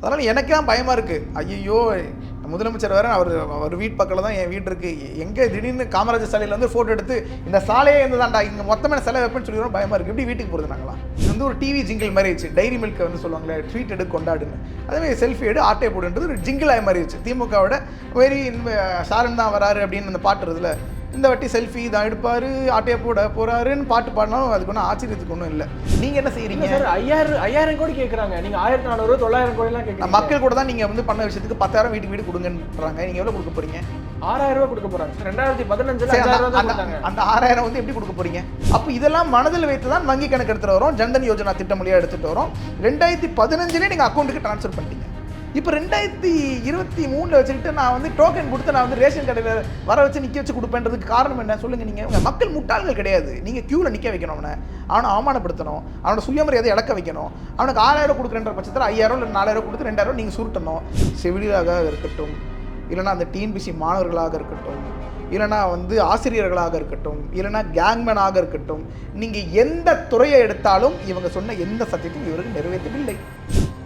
அதனால் எனக்கு தான் பயமாக இருக்குது ஐயோ முதலமைச்சர் வேறு அவர் அவர் வீட்டு பக்கத்தில் தான் என் வீடு இருக்குது எங்கே திடீர்னு காமராஜர் சாலையில் வந்து ஃபோட்டோ எடுத்து இந்த சாலையே இருந்ததாண்டா இங்கே மொத்தமாக சிலை வைப்பேன்னு சொல்லி பயமாக இருக்குது எப்படி வீட்டுக்கு போகிறது நாங்களாம் இது வந்து ஒரு டிவி ஜிங்கிள் மாதிரி ஆயிடுச்சு. டைரி மில்க் வந்து சொல்லுவாங்களே ட்வீட் எடு கொண்டாடுன்னு. அதேமாதிரி செல்ஃபி எடு ஆட்டை போடுன்றது ஒரு ஜிங்கிள் ஆகி மாறிடுச்சு திமுகவோட வெரி ஸ்டாலின் தான் வராரு அப்படின்னு அந்த பாட்டுறதுல இந்த வாட்டி செல்ஃபி தான் எடுப்பாரு ஆட்டையை போட போறாருன்னு பாட்டு பாடினாலும் அதுக்கு ஒன்றும் ஆச்சரியத்துக்கு ஒன்றும் இல்லை. நீங்கள் என்ன செய்கிறீங்க சார் ஐயாயிரம் ஐயாயிரம் கோடி கேட்குறாங்க நீங்க ஆயிரத்தி நானூறு தொள்ளாயிரம் கோடி எல்லாம் நான் கேட்குறீங்க மக்கள் கூட தான் நீங்கள் வந்து பண்ண விஷயத்துக்கு பத்தாயிரம் வீட்டுக்கு வீடு கொடுங்கன்றாங்க. நீங்கள் எவ்வளோ கொடுக்க போறீங்க? ஆறாயிரம் ரூபாய் கொடுக்க போறாங்க. சார் ரெண்டாயிரத்தி பதினஞ்சுல அந்த- ஆறாயிரம் வந்து எப்படி கொடுக்க போறீங்க? அப்போ இதெல்லாம் மனதில் வைத்து தான் வங்கி கணக்கு எடுத்துட்டு வரோம். ஜன்தன் யோஜனா திட்டம் வழியாக எடுத்துட்டு வரோம். ரெண்டாயிரத்தி பதினஞ்சுலேயே நீங்கள் அக்கௌண்ட்டுக்கு ட்ரான்ஸ்ஃபர் பண்ணிட்டீங்க. இப்போ ரெண்டாயிரத்தி இருபத்தி மூணில் வச்சுக்கிட்டு நான் வந்து டோக்கன் கொடுத்து நான் வந்து ரேஷன் கடையில் வர வச்சு நிற்க வச்சு கொடுப்பேன்றதுக்கு காரணம் என்ன? சொல்லுங்கள் நீங்கள் மக்கள் முட்டாள்கள் கிடையாது. நீங்கள் க்யூவில் நிற்க வைக்கணும் அவனை. அவனை அவமானப்படுத்தணும். அவனோட சுயமரியாதை இழக்க வைக்கணும். அவனுக்கு ஆறாயிரம் கொடுக்குறன்ற பட்சத்தில் ஐயாயிரம் இல்லை நாலாயிரம் கொடுத்து ரெண்டாயிரம் நீங்கள் சுருட்டணும். செவிலியராக இருக்கட்டும். இல்லைனா அந்த டிஎன்பிசி மாணவர்களாக இருக்கட்டும். இல்லைனா வந்து ஆசிரியர்களாக இருக்கட்டும். இல்லைனா கேங்மேனாக இருக்கட்டும். நீங்கள் எந்த துறையை எடுத்தாலும் இவங்க சொன்ன எந்த சத்தியத்தையும் இவருக்கு நிறைவேற்றவில்லை.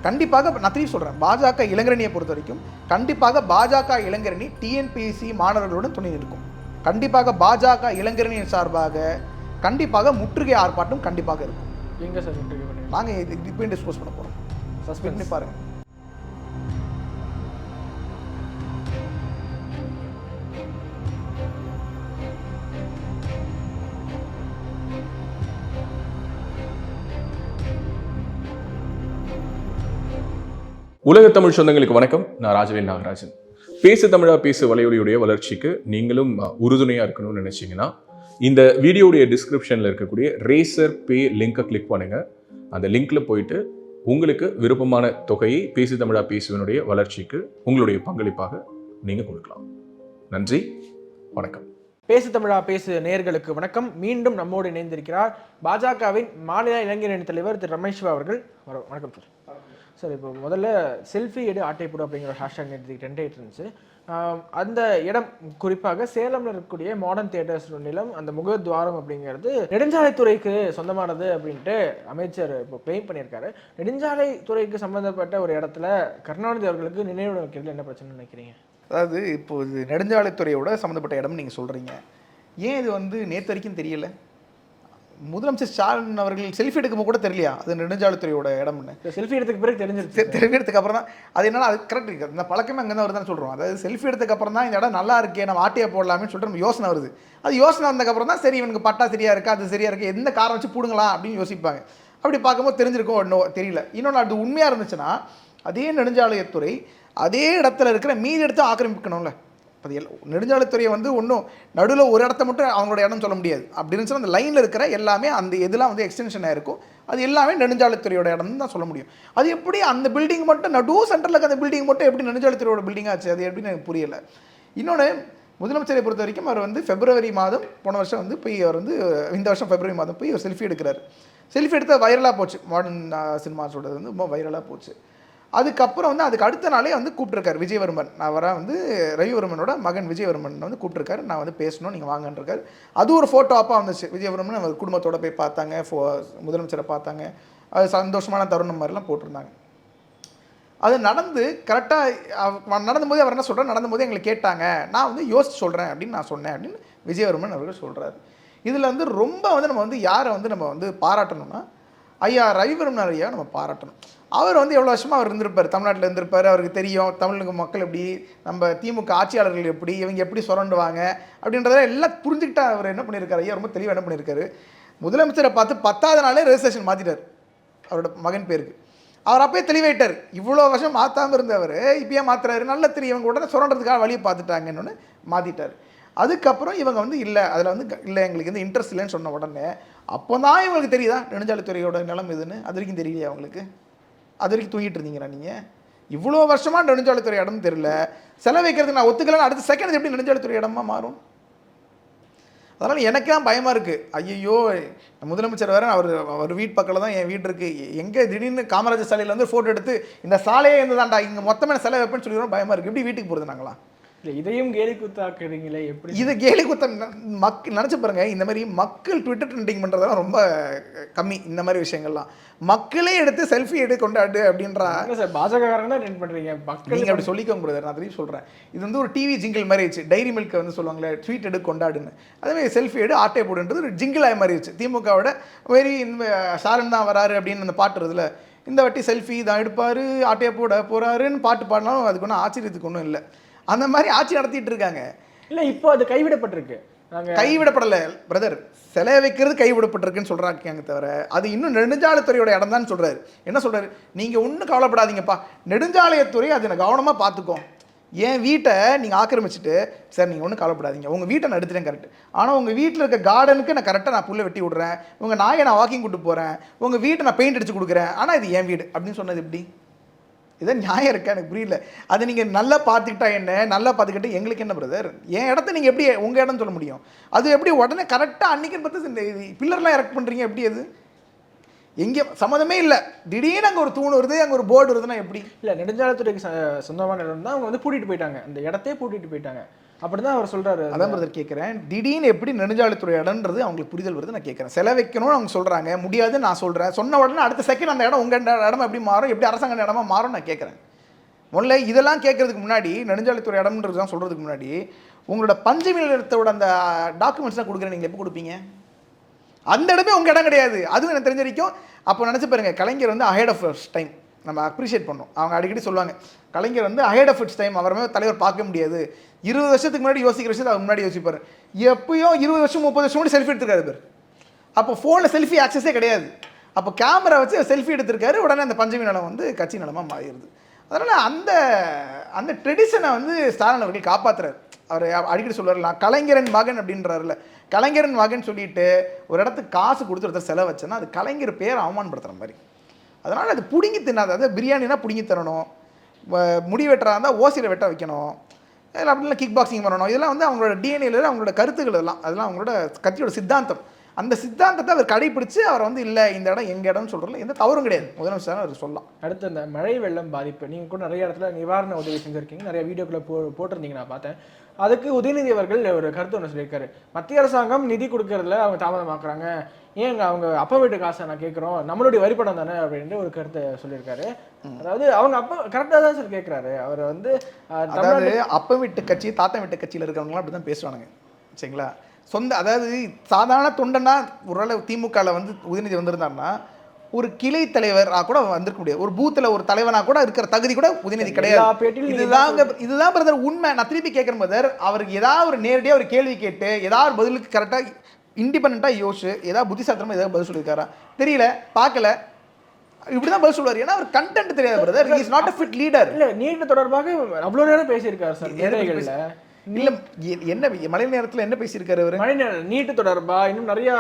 கண்டிப்பாக நான் திரும்பி சொல்கிறேன் பாஜக இளைஞரணியை பொறுத்த வரைக்கும் கண்டிப்பாக பாஜக இளைஞரணி டிஎன்பிஎஸ்சி மாணவர்களுடன் துணை நிற்கும். கண்டிப்பாக பாஜக இளைஞரணியின் சார்பாக கண்டிப்பாக முற்றுகை ஆர்ப்பாட்டம் கண்டிப்பாக இருக்கும். எங்க சார் இன்டர்வியூ பண்ணுறீங்க நாங்கள் இது இப்போ டிஸ்கஸ் பண்ண போகிறோம் சஸ்பெண்ட் பாருங்கள் உலக தமிழ் சொந்தங்களுக்கு வணக்கம். நான் ராஜவேல் நாகராஜன். பேசு தமிழா பேசு வலையொலியுடைய வளர்ச்சிக்கு நீங்களும் உறுதுணையாக இருக்கணும்னு நினைச்சீங்கன்னா இந்த வீடியோடைய டிஸ்கிரிப்ஷனில் இருக்கக்கூடிய ரேசர் பே லிங்கை கிளிக் பண்ணுங்க. அந்த லிங்க்ல போயிட்டு உங்களுக்கு விருப்பமான தொகையை பேசு தமிழா பேசுவனுடைய வளர்ச்சிக்கு உங்களுடைய பங்களிப்பாக நீங்க கொடுக்கலாம். நன்றி. வணக்கம். பேசு தமிழா பேசு நேயர்களுக்கு வணக்கம். மீண்டும் நம்மோடு இணைந்திருக்கிறார் பாஜகவின் மாநில இளைஞரணி தலைவர் திரு ரமேஷ் அவர்கள். வர- வணக்கம் சார். சார் இப்போ முதல்ல செல்ஃபி எடு ஆட்டை போடு அப்படிங்கிற ஹேஷ்டாக் நேற்று ட்ரெண்ட் ஆகிட்டு இருந்துச்சு. அந்த இடம் குறிப்பாக சேலம்ல இருக்கக்கூடிய மாடர்ன் தியேட்டர்ஸ் நிலம் அந்த முகத்வாரம் அப்படிங்கிறது நெடுஞ்சாலைத்துறைக்கு சொந்தமானது அப்படின்ட்டு அமைச்சர் இப்போ கிளைம் பண்ணியிருக்காரு. நெடுஞ்சாலைத்துறைக்கு சம்பந்தப்பட்ட ஒரு இடத்துல கருணாநிதி அவர்களுக்கு நினைவு வைக்கிறது என்ன பிரச்சனை நினைக்கிறீங்க? அதாவது இப்போ இது நெடுஞ்சாலைத்துறையோட சம்மந்தப்பட்ட இடம் நீங்கள் சொல்கிறீங்க ஏன் இது வந்து நேற்று வரைக்கும் தெரியலை? முதலமைச்சர் ஸ்டாலின் அவர்கள் செல்ஃபி எடுக்கும் கூட தெரியலையா? அது நெடுஞ்சாலைத்துறையோட இடம்னு செல்ஃபி எடுத்ததுக்கு பிறகு தெரிஞ்சிருச்சு. தெ- தெரிஞ்சதுக்கு அப்புறம் தான். அது என்னன்னா அது கரெக்ட் இருக்குது இந்த பழக்கமே அங்கே தான் வருதுன்னு சொல்கிறோம் அதாவது செல்ஃபி எடுத்ததுக்கு அப்புறம் தான் இந்த இடம் நல்லா இருக்கே நம்ம ஆட்டையை போடலாம்னு சொல்லிட்டு நம்ம யோசனை வருது. அது யோசனை வந்ததுக்கப்புறம் தான் சரி இவனுக்கு பட்டா சரியா இருக்கா அது சரியா இருக்கு எந்த காரணம் வச்சு பிடுங்கலாம் அப்படின்னு யோசிப்பாங்க. அப்படி பார்க்கும்போது தெரிஞ்சிருக்கும் ஒன்றும் தெரியல. இன்னொன்று அது உண்மையாக இருந்துச்சுன்னா அதே நெடுஞ்சாலைத்துறை அதே இடத்துல இருக்கிற மீதி இடத்த ஆக்கிரமிக்கணும்ல. இப்போ எல் நெடுஞ்சாலைத்துறையை வந்து ஒன்றும் நடுவில் ஒரு இடத்த மட்டும் அவங்களோட இடம் சொல்ல முடியாது. அப்படி இருந்துச்சுன்னா அந்த லைனில் இருக்கிற எல்லாமே அந்த இதெல்லாம் வந்து எக்ஸ்டென்ஷனாக இருக்கும் அது எல்லாமே நெடுஞ்சாலைத்துறையோட இடம்னு தான் சொல்ல முடியும். அது எப்படி அந்த பில்டிங் மட்டும் நடுவு சென்டரில் இருக்க அந்த பில்டிங் மட்டும் எப்படி நெடுஞ்சாலைத்துறையோட பில்டிங் ஆச்சு? அது எப்படின்னு எனக்கு புரியலை. இன்னொன்று முதலமைச்சரை பொறுத்த வரைக்கும் அவர் வந்து பிப்ரவரி மாதம் போன வருஷம் வந்து போய் அவர் வந்து இந்த வருஷம் பிப்ரவரி மாதம் போய் ஒரு செல்ஃபி எடுக்கிறார். செல்ஃபி எடுத்தால் வைரலாக போச்சு. மாடர்ன் சினிமாஸோட வந்து ரொம்ப வைரலாக போச்சு. அதுக்கப்புறம் வந்து அதுக்கு அடுத்த நாளே வந்து கூப்பிட்ருக்காரு விஜயவர்மன். நான் வர வந்து ரவிவர்மனோட மகன் விஜயவர்மன் வந்து கூப்பிட்டுருக்காரு. நான் வந்து பேசணும் நீங்கள் வாங்கன்றிருக்காரு. அது ஒரு ஃபோட்டோ அப்பா வந்துச்சு. விஜயவர்மன் அவர் குடும்பத்தோடு போய் பார்த்தாங்க ஃபோ முதலமைச்சரை பார்த்தாங்க. அது சந்தோஷமான தருணம் மாதிரிலாம் போட்டிருந்தாங்க. அது நடந்து கரெக்டாக நடந்தபோது அவர் என்ன சொல்கிறார் நடந்தபோது எங்களை கேட்டாங்க. நான் வந்து யோசிச்சு சொல்கிறேன் அப்படின்னு நான் சொன்னேன் அப்படின்னு விஜயவர்மன் அவர்கள் சொல்கிறாரு இதில் வந்து ரொம்ப வந்து நம்ம வந்து யாரை வந்து நம்ம வந்து பாராட்டணும்னா ஐயா ரவிவர்மன் ஐயா நம்ம பாராட்டணும். அவர் வந்து எவ்வளோ வருஷமாக அவர் இருந்திருப்பார் தமிழ்நாட்டில் இருந்திருப்பார் அவருக்கு தெரியும் தமிழக மக்கள் எப்படி நம்ம திமுக ஆட்சியாளர்கள் எப்படி இவங்க எப்படி சுரண்டுவாங்க அப்படின்றத எல்லாம் புரிஞ்சுக்கிட்டா அவர் என்ன பண்ணியிருக்காரு ஐயா? ரொம்ப தெளிவாக என்ன பண்ணியிருக்காரு? முதலமைச்சரை பார்த்து பத்தாவது நாளே ரெஜிஸ்ட்ரேஷன் மாற்றிட்டார் அவரோட மகன் பேருக்கு. அவர் அப்பயே தெளிவாயிட்டார். இவ்வளோ வருஷம் மாற்றாமல் இருந்தவர் இப்பயே மாற்றுறாரு நல்ல தெரியும் இவங்க உடனே சுரண்டதுக்காக வழியை பார்த்துட்டாங்கன்னு மாற்றிட்டார் அதுக்கப்புறம் இவங்க வந்து இல்லை அதில் வந்து க- இல்லை எங்களுக்கு வந்து இன்ட்ரெஸ்ட் இல்லைன்னு சொன்ன உடனே அப்போ தான் இவங்களுக்கு தெரியுதா? நெடுஞ்சாலைத்துறையோட நிலம் எதுன்னு அது வரைக்கும் தெரியலையா அவங்களுக்கு அது வரைக்கும் தூங்கிட்டு இருந்தீங்களா நீங்கள் இவ்வளோ வருஷமாக நெடுஞ்சாலைத்துறை இடம்னு தெரியல. செலவு வைக்கிறதுக்கு நான் ஒத்துக்கலன்னு அடுத்த செகண்ட் எப்படி நெடுஞ்சாலைத்துறை இடமா மாறும்? அதனால் எனக்கு தான் பயமாக இருக்குது ஐயோ முதலமைச்சர் வேறு அவர் அவர் வீட்டு பக்கத்தில் தான் என் வீடு இருக்குது எங்கே திடீர்னு காமராஜர் சாலையில் வந்து ஃபோட்டோ எடுத்து இந்த சாலையே இருந்ததாண்டா இங்கே மொத்தமாக செலவு வைப்பேன்னு சொல்லி பயமாக இருக்குது எப்படி வீட்டுக்கு போகிறது நாங்களாம்? இல்ல இதையும் கேலி கூத்தாக்குறீங்களே எப்படி? இது கேலி குத்தம் மக் நினச்சி பாருங்க இந்த மாதிரி மக்கள் ட்விட்டர் ட்ரெண்டிங் பண்ணுறதெல்லாம் ரொம்ப கம்மி இந்த மாதிரி விஷயங்கள்லாம். மக்களே எடுத்து செல்ஃபி எடு கொண்டாடு அப்படின்ற சார் பாஜக காரங்க தான் ட்ரெண்ட் பண்றீங்க மக்கள் நீங்கள் அப்படி சொல்லிக்கோங்க பிரதர் நான் திரும்பி சொல்கிறேன் இது வந்து ஒரு டிவி ஜிங்கிள் மாதிரி ஆயிடுச்சு. டைரி மில்க் வந்து சொல்லுவாங்களே ட்வீட் எடு கொண்டாடுன்னு. அதேமாதிரி செல்ஃபி எடு ஆட்டை போடுன்றது ஒரு ஜிங்கிள் ஆகி மாறிடுச்சு திமுகவோட வெரி இந்த ஸ்டாலின் தான் வராரு அப்படின்னு அந்த பாட்டு வருதுல இந்த வாட்டி செல்ஃபி தான் எடுப்பார் ஆட்டையை போட போறாருன்னு பாட்டு பாடினாலும் அதுக்கு ஒன்றும் ஆச்சரியத்துக்கு ஒன்றும் இல்லை. அந்த மாதிரி ஆட்சி நடத்திட்டு இருக்காங்க இல்ல இப்போ அது கைவிடப்பட்டிருக்கு. கைவிடப்படலை பிரதர் சிலை வைக்கிறது கைவிடப்பட்டிருக்குன்னு சொல்கிறாங்க தவிர அது இன்னும் நெடுஞ்சாலைத்துறையோட இடம் தான் சொல்கிறாரு என்ன சொல்கிறாரு நீங்கள் ஒன்றும் கவலைப்படாதீங்கப்பா. நெடுஞ்சாலையத்துறை அதை கவனமாக பார்த்துக்கோ என் வீட்டை நீங்கள் ஆக்கிரமிச்சிட்டு சார் நீங்கள் ஒன்றும் கவலைப்படாதீங்க. உங்கள் வீட்டை நான் எடுத்துட்டேன் கரெக்ட் ஆனால் உங்கள் வீட்டில் இருக்க கார்டனுக்கு நான் கரெக்டாக நான் புல்லை வெட்டி விட்றேன். உங்கள் நாயை நான் வாக்கிங் கூட்டு போகிறேன் உங்கள் வீட்டை நான் பெயிண்ட் அடிச்சு கொடுக்குறேன். ஆனால் இது என் வீடு. அப்படின்னு சொன்னது எப்படி? இதான் நியாயம் இருக்கா? எனக்கு புரியல. அதை நீங்கள் நல்லா பார்த்துக்கிட்டா என்ன? நல்லா பார்த்துக்கிட்டு எங்களுக்கு என்ன பிரதர் என் இடத்த நீங்கள் எப்படி உங்கள் இடம்னு சொல்ல முடியும்? அது எப்படி உடனே கரெக்டாக அன்றைக்கின்னு பார்த்து பில்லர்லாம் இறக்க பண்ணுறீங்க எப்படி அது? எங்கே சம்மந்தமே இல்லை. திடீர்னு அங்கே ஒரு தூண் வருது அங்கே ஒரு போர்டு வருதுன்னா எப்படி? இல்லை நெடுஞ்சாலைத்துறைக்கு சொந்தமான இடம் தான் அவங்க வந்து பூட்டிகிட்டு போயிட்டாங்க. அந்த இடத்தையே பூட்டிகிட்டு போயிட்டாங்க. அப்படிதான் அவர் சொல்றாரு. அதான் பிரதர் கேட்குறேன் திடீர்னு எப்படி நெடுஞ்சாலைத்துறை இடம்ன்றது அவங்களுக்கு புரிதல் வருது நான் கேட்குறேன் செல வைக்கணும்னு அவங்க சொல்கிறாங்க முடியாது நான் சொல்கிறேன் சொன்ன உடனே அடுத்த செகண்ட் அந்த இடம் உங்கள் இடம் எப்படி மாறும் எப்படி அரசாங்க இடமா மாறும் நான் கேட்குறேன் முதல்ல இதெல்லாம் கேட்கறதுக்கு முன்னாடி நெடுஞ்சாலைத்துறை இடம்ன்றது தான் சொல்கிறதுக்கு முன்னாடி உங்களோட பஞ்சமி நிலத்தோட அந்த டாக்குமெண்ட்ஸ்லாம் கொடுக்குறேன் நீங்கள் எப்போ கொடுப்பீங்க? அந்த இடமே உங்கள் இடம் கிடையாது. அதுவும் எனக்கு தெரிஞ்ச வரைக்கும் அப்போ நினச்சி பாருங்க கலைஞர் வந்து அஹெட் ஆஃப் டைம் நம்ம அப்ரிஷியேட் பண்ணோம் அவங்க அடிக்கடி சொல்லுவாங்க கலைஞர் வந்து அஹெட் ஆஃப் டைம் அவரமே தலைவர் பார்க்க முடியாது. இருபது வருஷத்துக்கு முன்னாடி யோசிக்கிற விஷயத்தை அவர் முன்னாடி யோசிப்பார். எப்பயும் இருபது வருஷம் முப்பது வருஷம் கூட செல்ஃபி எடுத்துருக்காரு பேர் அப்போ ஃபோனில் செல்ஃபி ஆக்சஸே கிடையாது. அப்போ கேமரா வச்சு செல்ஃபி எடுத்திருக்காரு உடனே அந்த பஞ்சமி நிலம் வந்து கட்சி நிலமாக மாறிடுது. அதனால் அந்த அந்த ட்ரெடிஷனை வந்து ஸ்டாலின் அவர்கள் காப்பாற்றுறாரு அவர் அடிக்கடி சொல்லுவார் நான் கலைஞரன் மகன் அப்படின்றாருல கலைஞரன் மகன் சொல்லிட்டு ஒரு இடத்துக்கு காசு கொடுத்து ஒருத்தர் செலவு வச்சேன்னா அது கலைஞர் பேர் அவமானப்படுத்துகிற மாதிரி. அதனால் அது பிடுங்கி தின்னாது. அதாவது பிரியாணினா பிடுங்கி தரணும் முடி வெட்டுறா இருந்தால் ஓசியில் வெட்ட வைக்கணும். இல்லை அப்படிலாம் கிக் பாக்ஸிங் பண்ணணும். இதெல்லாம் வந்து அவங்களோட டிஎன்ஏல அவங்களோட கருத்துக்கள் எல்லாம் அதெல்லாம் அவங்களோட கட்சியோட சித்தாந்தம். அந்த சித்தாந்தத்தை அவர் கடைபிடிச்சு அவர் வந்து இல்லை இந்த இடம் எங்கள் இடம்னு சொல்கிறதுல எந்த தவறும் கிடையாது. முதலமைச்சர் அவர் சொல்லலாம். அடுத்து அந்த மழை வெள்ளம் பாதிப்பு. நீங்க கூட நிறைய இடத்துல நிவாரண உதவி செஞ்சிருக்கீங்க. நிறைய வீடியோக்களை போ போட்டிருந்தீங்க நான் பார்த்தேன். அதுக்கு உதயநிதி அவர்கள் ஒரு கருத்து ஒன்று சொல்லியிருக்காரு. மத்திய அரசாங்கம் நிதி கொடுக்கறதுல அவங்க தாமதமாக்குறாங்க. ஏங்க அவங்க அப்பா வீட்டு காசை நான் கேட்குறோம். நம்மளுடைய வரிப்படம் தானே? அப்படின்ட்டு ஒரு கருத்தை சொல்லியிருக்காரு. அதாவது அவங்க அப்பா கரெக்டாக தான் சார் கேட்குறாரு. அவர் வந்து அதாவது அப்பா வீட்டு கட்சி தாத்தா வீட்டு கட்சியில் இருக்கிறவங்களாம் அப்படி தான் பேசுவானுங்க. சரிங்களா? சொந்த அதாவது சாதாரண தொண்டனா ஒருவேளை திமுகவில் வந்து உதயநிதி வந்திருந்தாருன்னா ஒரு கிளை தலைவர் கூட வந்திருக்க முடியாது. ஒரு பூத்தில் ஒரு தலைவனா கூட இருக்கிற தகுதி கூட உதயநிதி கிடையாது. இதுதாங்க இதுதான் பிரதர் உண்மை. நான் திருப்பி கேட்குறேன் பிரதர் அவருக்கு ஏதாவது ஒரு நேரடியாக ஒரு கேள்வி கேட்டு ஏதாவது ஒரு பதிலுக்கு கரெக்டாக இண்டிபெண்ட்டாக யோசிச்சு ஏதாவது புத்திசாலித்தனமாக ஏதாவது பதில் சொல்லியிருக்காரா? தெரியல பார்க்கல. இப்படி தான் பதில் சொல்லுவார். ஏன்னா அவர் கண்டென்ட் தெரியாது brother is not a fit leader இல்ல நீட் தொடர்பாக அவ்வளவு நேரம் பேசியிருக்காரு சார் இல்ல என்ன மழை நேரத்துல என்ன பேசியிருக்காரு அவரு? மழை நீட்டு தொடர்பா? இன்னும் நிறைய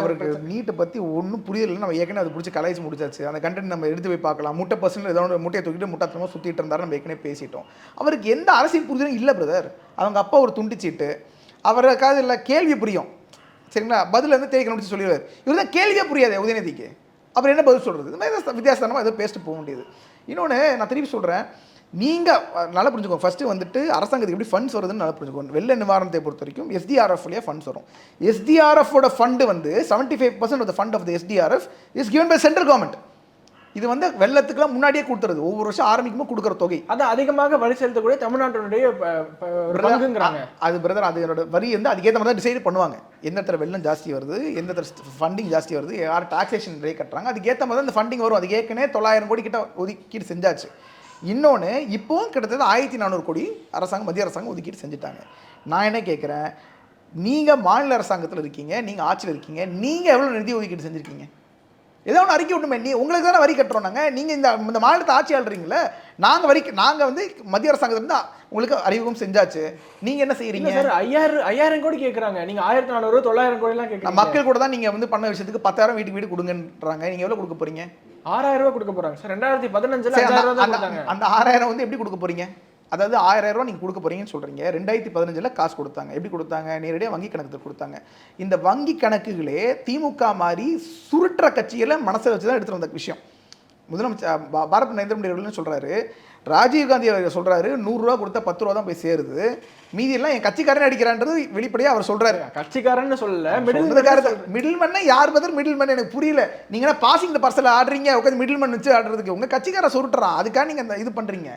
அவருக்கு நீட்டை பத்தி ஒன்றும் புரியல நம்ம ஏற்கனவே அதை பிடிச்சி கலாய்ச்சி முடிச்சாச்சு. அந்த கண்டென்ட் நம்ம எடுத்து போய் பார்க்கலாம். முட்டை பர்சன்ட் ஏதோ ஒரு முட்டையை தூக்கிட்டு முட்டாத்தனமாக சுத்திட்டு இருந்தாரு நம்ம ஏற்கனவே பேசிட்டோம். அவருக்கு எந்த அரசியல் புரிதலும் இல்லை பிரதர் அவங்க அப்பா ஒரு துண்டிச்சிட்டு அவருக்காவது இல்லை கேள்வி புரியும். சரிங்களா? பதில் வந்து தேய்க்க முடிச்சு சொல்லிடுவார். இவர் தான் கேள்வியே புரியாது உதயநிதிக்கு. அப்புறம் என்ன பதில் சொல்கிறது இந்த மாதிரி வித்தியாசமாக ஏதோ பேசிட்டு போக முடியுது இன்னொன்று நான் திருப்பி சொல்கிறேன் நீங்கள் நல்லா புரிஞ்சுக்கோங்க ஃபஸ்ட்டு வந்துட்டு அரசாங்கத்துக்கு எப்படி ஃபண்ட்ஸ் வருதுன்னு நல்லா புரிஞ்சுக்கோங்க வெள்ள நிவாரணத்தை பொறுத்த வரைக்கும் எஸ்டிஆர்எஃப்லேயே ஃபண்ட்ஸ் வரும். எஸ்டிஆர்எஃபோட ஃபண்டு வந்து seventy five percent of fund of the SDRF is given by central government இது வந்து வெள்ளத்துக்குலாம் முன்னாடியே கொடுத்துறது ஒவ்வொரு வருஷம் ஆரம்பிக்கும்போது கொடுக்குற தொகை. அது அதிகமாக வரி செலுத்தக்கூடிய தமிழ்நாட்டினுடைய அது பிரதர் அதோட வரி வந்து அதுக்கேற்ற மாதிரி தான் டிசைட் பண்ணுவாங்க. எந்த இடத்துல வெள்ளம் ஜாஸ்தி வருது எந்த இடத்துல ஃபண்டிங் ஜாஸ்தி வருது யார் டாக்ஸேஷன் ரே கட்டுறாங்க அதுக்கேற்ற மாதிரி தான் இந்த ஃபண்டிங் வரும். அது ஏற்கனவே தொள்ளாயிரம் கோடி கிட்ட ஒதுக்கீடு செஞ்சாச்சு. இன்னொன்று இப்போவும் கிட்டத்தட்ட ஆயிரத்தி நானூறு கோடி அரசாங்கம் மத்திய அரசாங்கம் ஒதுக்கீடு செஞ்சுட்டாங்க. நான் என்ன கேட்குறேன் நீங்கள் மாநில அரசாங்கத்தில் இருக்கீங்க நீங்கள் ஆட்சியில் இருக்கீங்க நீங்கள் எவ்வளோ நிதி ஒதுக்கீடு செஞ்சுருக்கீங்க? ஏதோ ஒன்று அறிக்கை விட்டுமே நீ உங்களுக்கு தானே வரி கட்டுறோம் நாங்கள் நீங்கள் இந்த இந்த மாநிலத்தை ஆட்சி ஆள்றீங்களே நாங்கள் வரி நாங்கள் வந்து மத்திய அரசாங்கத்திலிருந்து உங்களுக்கு அறிமுகம் செஞ்சாச்சு. நீங்கள் என்ன செய்கிறீங்க சார் ஐயாயிரம் ஐயாயிரம் கோடி கேக்குறாங்க. நீங்க ஆயிரத்தி நானூறு தொள்ளாயிரம் கோடி எல்லாம் நான் கேக்குறீங்க மக்கள் கூட தான் நீங்கள் வந்து பண்ண விஷயத்துக்கு பத்தாயிரம் வீட்டுக்கு வீடு கொடுங்கன்றாங்க. நீங்கள் எவ்வளோ கொடுக்க போறீங்க? ஆறாயிரம் ரூபாய் கொடுக்க போறாங்க. சார் ரெண்டாயிரத்தி பதினஞ்சுல அந்த- ஆறாயிரம் வந்து எப்படி கொடுக்க போறீங்க? அதாவது ஆயிரம் ரூபாய் நீங்கள் கொடுக்க போறீங்கன்னு சொல்றீங்க. ரெண்டாயிரத்தி பதினஞ்சில் காசு கொடுத்தாங்க. எப்படி கொடுத்தாங்க? நேரடியாக வங்கி கணக்கு கொடுத்தாங்க. இந்த வங்கி கணக்குகளே திமுக மாதிரி சுருட்டுற கட்சிகளை மனசில் வச்சு தான் எடுத்துட்டு வந்த விஷயம். முதலமைச்சர் பாரத் நரேந்திர மோடி அவர்கள் சொல்றாரு? ராஜீவ் காந்தி அவர் சொல்றாரு நூறுரூவா கொடுத்தா பத்து ரூபா தான் போய் சேருது. மீதி எல்லாம் என் கட்சிக்காரன் அடிக்கிறான்றது வெளிப்படையாக அவர் சொல்றாரு. கட்சிக்காரன்னு சொல்லல மிடில் மிடில் மேன் யார் பதில்? மிடில் மேன் எனக்கு புரியல. நீங்க பாசிங் த பார்சல் ஆடுறீங்க? உட்காந்து மிடில் மேன் வச்சு ஆடுறதுக்கு. உங்க கட்சிக்கார சுருட்டுறான். அதுக்காக நீங்க அந்த இது பண்றீங்க.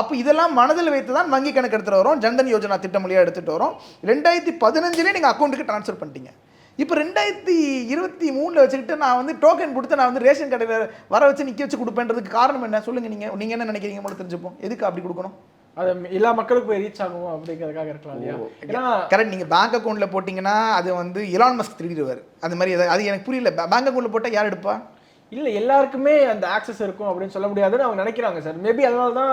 அப்போ இதெல்லாம் மனதில் வைத்து தான் வங்கி கணக்கு எடுத்துட்டு வரோம் ஜன்தன் யோஜனா திட்டம் வழியா எடுத்துட்டு வரோம். ரெண்டாயிரத்தி பதினஞ்சுலேயே நீங்கள் அக்கௌண்ட்டுக்கு ட்ரான்ஸ்ஃபர் பண்ணிட்டீங்க. இப்போ ரெண்டாயிரத்தி இருபத்தி மூணில் வச்சுக்கிட்டு நான் வந்து டோக்கன் கொடுத்து நான் வந்து ரேஷன் கடையில் வர வச்சு நிற்க வச்சு கொடுப்பேன்றதுக்கு காரணம் என்ன? சொல்லுங்க நீங்க. நீங்க என்ன நினைக்கிறீங்க மட்டும் தெரிஞ்சுப்போம். எதுக்கு அப்படி கொடுக்கணும்? அது எல்லா மக்களுக்கும் போய் ரீச் ஆகும் அப்படிங்கிறதுக்காக இருக்கலாம் இல்லையா? ஏன்னா கரெக்ட் நீங்கள் பேங்க் அக்கௌண்ட்டில் போட்டிங்கன்னா அது வந்து இலான் மஸ்க் திருடிடுவார். அந்த மாதிரி அது எனக்கு புரியல. பேங்க் அக்கௌண்ட்டில் போட்டால் யார் எடுப்பா? இல்ல எல்லாருக்குமே அந்த ஆக்சஸ் இருக்கும் அப்படின்னு சொல்ல முடியாதுன்னு அவங்க நினைக்கிறாங்க சார். மேபி அதனால தான்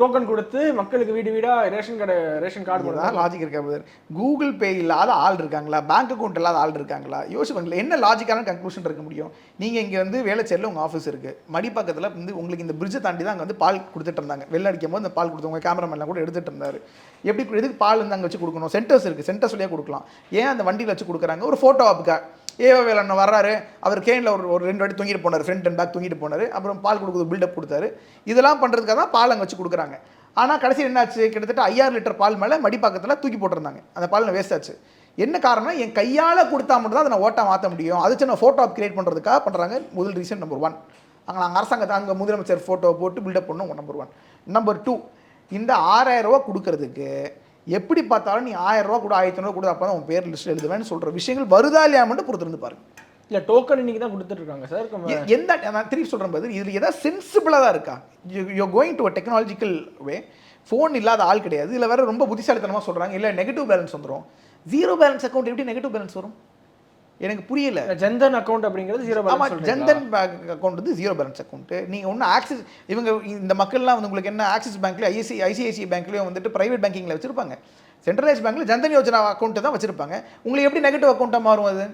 டோக்கன் கொடுத்து மக்களுக்கு வீடு வீடா ரேஷன் கடை ரேஷன் கார்டு இதுதான் லாஜிக் இருக்கா brother? கூகுள் பே இல்லாத ஆள் இருக்காங்களா? பேங்க் அக்கௌண்ட் இல்லாத ஆள் இருக்காங்களா? யோசிச்சு பாருங்களேன் என்ன லாஜிக்கான கன்க்ளூஷன் இருக்க முடியும். நீங்கள் இங்கே வந்து வேலைச்சேரில் உங்கள் ஆஃபீஸ் இருக்குது மடிப்பாக்கத்தில் வந்து உங்களுக்கு இந்த பிரிட்ஜை தாண்டி தான் அங்கே வந்து பால் கொடுத்துட்டு இருந்தாங்க. வெள்ளை அடிக்கும் போது இந்த பால் கொடுத்தவங்க கேமராமேன்லாம் கூட எடுத்துட்டு இருந்தாரு. எப்படி எதுக்கு பால் வந்து அங்கே வச்சு கொடுக்கணும்? சென்டர்ஸ் இருக்குது சென்டர்ஸ் வழியாக கொடுக்கலாம். ஏன் அந்த வண்டியில் வச்சு கொடுக்குறாங்க? ஒரு ஃபோட்டோ ஆப்புக்கா ஏவோ வேலண்ணன் வர்றாரு. அவர் கேனில் ஒரு ஒரு ரெண்டு வாட்டி தூங்கிட்டு போனார். ஃப்ரண்ட் அண்ட் பேக் தூங்கிட்டு போனார். அப்புறம் பால் கொடுக்குறது பில்டப் கொடுத்தாரு. இதெல்லாம் பண்ணுறதுக்காக தான் பால் அங்கே வச்சு கொடுக்குறாங்க. ஆனால் கடைசியில் என்னாச்சு? கிட்டத்தட்ட ஐயாயிரம் லிட்டர் பால் மேலே மடிப்பாக்கத்தில் தூக்கி போட்டிருந்தாங்க. அந்த பால் வேஸ்ட் ஆச்சு. என்ன காரணம் என் கையால் கொடுத்தா மட்டும் தான் அதை நான் ஓட்டா மாற்ற முடியும். அது சின்ன ஃபோட்டோ கிரியேட் பண்ணுறதுக்காக பண்ணுறாங்க முதல் ரீசன் நம்பர் ஒன் அங்கே நாங்கள் அரசாங்கத்தை அங்கே முதலமைச்சர் ஃபோட்டோ போட்டு பில்டப் பண்ணோம் நம்பர் ஒன் நம்பர் டூ இந்த ஆறாயிரம் ரூபா கொடுக்கறதுக்கு எப்படி பார்த்தாலும் நீ ஆயிரம் ரூபா கூட ஆயிரத்தி ஐநூறு கூட அப்போ தான் உன் பேர் லிஸ்ட் எழுதுவேன்னு சொல்கிற விஷயங்கள் வருதா இல்லையா மட்டும் பொறுத்திருந்து பாருங்க இல்ல டோக்கன் இன்னைக்கு தான் கொடுத்துட்டு இருக்காங்க சார் எந்த நான் திருப்பி சொல்கிறேன் பதில். இதில் ஏதாவது சென்சிபிளாக தான் இருக்கா? You going to a technological way phone இல்லாத ஆள் கிடையாது. இதில் வேற ரொம்ப புத்திசாலித்தனமாக சொல்கிறாங்க இல்லை நெகட்டிவ் பேலன்ஸ் வந்துடும் ஜீரோ பேலன்ஸ் அக்கௌண்ட் எப்படி நெகட்டிவ் பேலன்ஸ் வரும்? எனக்கு புரியல. ஜன்தன் அக்கௌண்ட் அப்படிங்கிறது ஜீரோ ஆமா பேலன்ஸ் ஜன்தன் பேங்க் அக்கௌண்ட் வந்து ஜீரோ பேலன்ஸ் அக்கௌண்ட் நீங்க ஒன்றும் ஆக்சிஸ் இவங்க இந்த மக்கள்லாம் வந்து உங்களுக்கு என்ன ஆக்சிஸ் பேங்க்ல ஐசி ஐசிஐசிஐ பேங்க்லயும் வந்துட்டு பிரைவேட் பேங்கிங்ல வச்சிருப்பாங்க. சென்ட்ரலைஸ் பேங்க்ல ஜன்தன் யோஜனா அக்கௌண்ட் தான் வச்சிருப்பாங்க. உங்களுக்கு எப்படி நெகட்டிவ் அக்கௌண்ட்டாக மாறும் அது?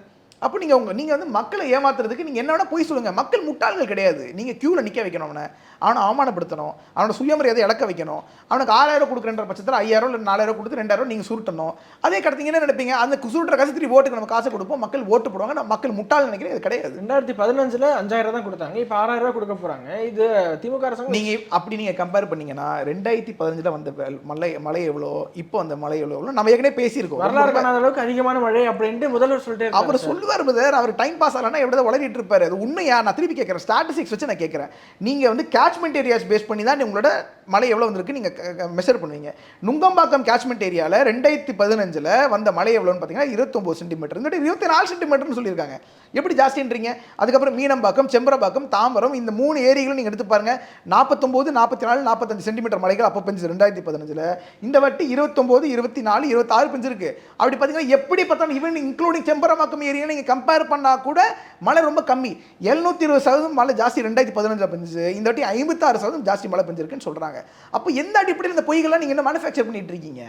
அப்போ நீங்கள் உங்க நீங்கள் வந்து மக்களை ஏமாத்துறதுக்கு நீங்கள் என்ன வேணா போய் சொல்லுங்கள் மக்கள் முட்டாள்கள் கிடையாது. நீங்கள் க்யூவில் நிற்க வைக்கணும் அவனை. அவனை அவமானப்படுத்தணும். அவனோட சுயமரியாதை இழக்க வைக்கணும். அவனுக்கு ஆறாயிரம் கொடுக்குறன்ற பட்சத்தில் ஐயாயிரம் இல்லை நாலாயிரம் கொடுத்து ரெண்டாயிரம் நீங்கள் சுருட்டணும். அதே கடத்தீங்க என்ன நினைப்பீங்க? அந்த சுருட்டுற காசு திருப்பி ஓட்டுக்கு நம்ம காசு கொடுப்போம். மக்கள் ஓட்டு போடுவாங்க. நம்ம மக்கள் முட்டாள் நினைக்கிறேன் இது கிடையாது. ரெண்டாயிரத்தி பதினஞ்சுல அஞ்சாயிரம் தான் கொடுத்தாங்க. இப்ப ஆறாயிரம் ரூபாய் கொடுக்க போறாங்க. இது திமுக அரசாங்கம் நீங்க அப்படி நீங்க கம்பேர் பண்ணீங்கன்னா ரெண்டாயிரத்தி பதினஞ்சுல வந்த மழை மழை எவ்வளோ? இப்போ அந்த மழை எவ்வளோ? நம்ம ஏற்கனவே பேசியிருக்கோம். வரலாறு அளவுக்கு அதிகமான மழை அப்படின்ட்டு முதல்வர் சொல்லிட்டே அவர் சொல்லுவார். பிரதர் அவர் டைம் பாஸ் ஆகலன்னா எப்படி உளறிட்டு இருப்பார்? அது உண்மையா? நான் திருப்பி கேட்குறேன். ஸ்டாட்டிஸ்டிக்ஸ் வச்சு நான் கேட்குறேன். நீங்கள் வந்து கேட்ச்மெண்ட் ஏரியாஸ் பேஸ் பண்ணி தான் உங்களோட மழை எவ்வளோ வந்திருக்கு நீங்கள் மெஷர் பண்ணுவீங்க. நுங்கம்பாக்கம் கேட்ச்மெண்ட் ஏரியாவில் ரெண்டாயிரத்தி பதினஞ்சில் வந்த மழை எவ்வளோன்னு பார்த்தீங்கன்னா இருபத்தொம்போது சென்டிமீட்டர் இந்த இருபத்தி நாலு சென்டிமீட்டர்னு சொல்லியிருக்காங்க. எப்படி ஜாஸ்தின்றீங்க? அதுக்கப்புறம் மீனம்பாக்கம் செம்பரம்பாக்கம் தாம்பரம் இந்த மூணு ஏரிகளும் நீங்கள் எடுத்து பாருங்க. நாற்பத்தொம்போது நாற்பத்தி நாலு நாற்பத்தஞ்சு சென்டிமீட்டர் மழைகள் அப்போ பெஞ்சு ரெண்டாயிரத்தி பதினஞ்சில். இந்த வாட்டி இருபத்தொம்போது இருபத்தி நாலு இருபத்தாறு பெஞ்சிருக்கு. அப்படி பார்த்தீங்கன்னா எப்படி பார்த்தாலும் ஈவன் இன்க்ளூடிங் செம்பரம்பாக்கம் ஏரியா நீங்கள் கம்பேர் பண்ணால் கூட மழை ரொம்ப கம்மி. எழுநூத்தி இருபது சதவீதம் மழை ஜாஸ்தி ரெண்டாயிரத்தி பதினஞ்சில் பெஞ்சு இந்த வாட்டி ஐம்பத்தாறு சதவீதம் ஜாஸ்தி மழை பெஞ்சிருக்குன்னு சொல்கிறாங்க அப்போ எந்த அடிப்படையில் இந்த பொய்கள்லாம் நீங்கள் என்ன மேனுஃபேக்சர் பண்ணிகிட்டு இருக்கீங்க?